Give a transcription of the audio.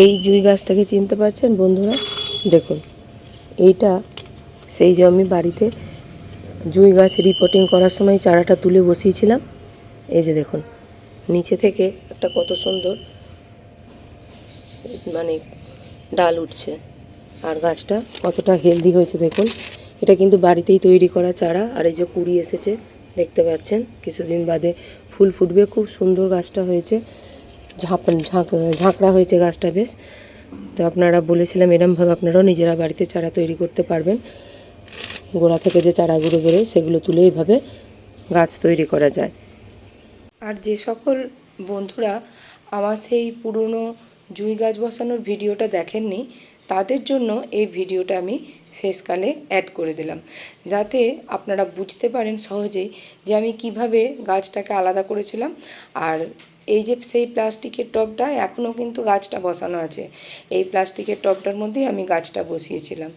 এই জুই গাছটাকে চিনতে পারছেন বন্ধুরা? দেখুন, এইটা সেই যে আমি বাড়িতে জুই গাছ রিপোর্টিং করার সময় চারাটা তুলে বসিয়েছিলাম। এই যে দেখুন, নিচে থেকে একটা কত সুন্দর মানে ডাল উঠছে। আর গাছটা কতটা হেলদি হয়েছে দেখুন। এটা কিন্তু বাড়িতেই তৈরি করা চারা। আর এই যে কুড়ি এসেছে, দেখতে পাচ্ছেন? কিছুদিন বাদে ফুল ফুটবে। খুব সুন্দর গাছটা হয়েছে। ঝাঁপ, ঝাঁক, ঝাঁকড়া হয়েছে গাছটা বেশ। তো আপনারা বলেছিলাম এরমভাবে আপনারাও নিজেরা বাড়িতে চারা তৈরি করতে পারবেন। গোড়া থেকে যে চারাগুলো বেরোয় সেগুলো তুলে এইভাবে গাছ তৈরি করা যায়। আর যে সকল বন্ধুরা আমার সেই পুরনো জুই গাছ বসানোর ভিডিওটা দেখেননি, তাদের জন্য এই ভিডিওটা আমি শেষকালে অ্যাড করে দিলাম। যাতে আপনারা বুঝতে পারেন সহজেই যে আমি কীভাবে গাছটাকে আলাদা করেছিলাম আর এই যে সেই প্লাস্টিকের টবটা এখনও কিন্তু গাছটা বসানো আছে। এই প্লাস্টিকের টবটার মধ্যেই আমি গাছটা বসিয়েছিলাম।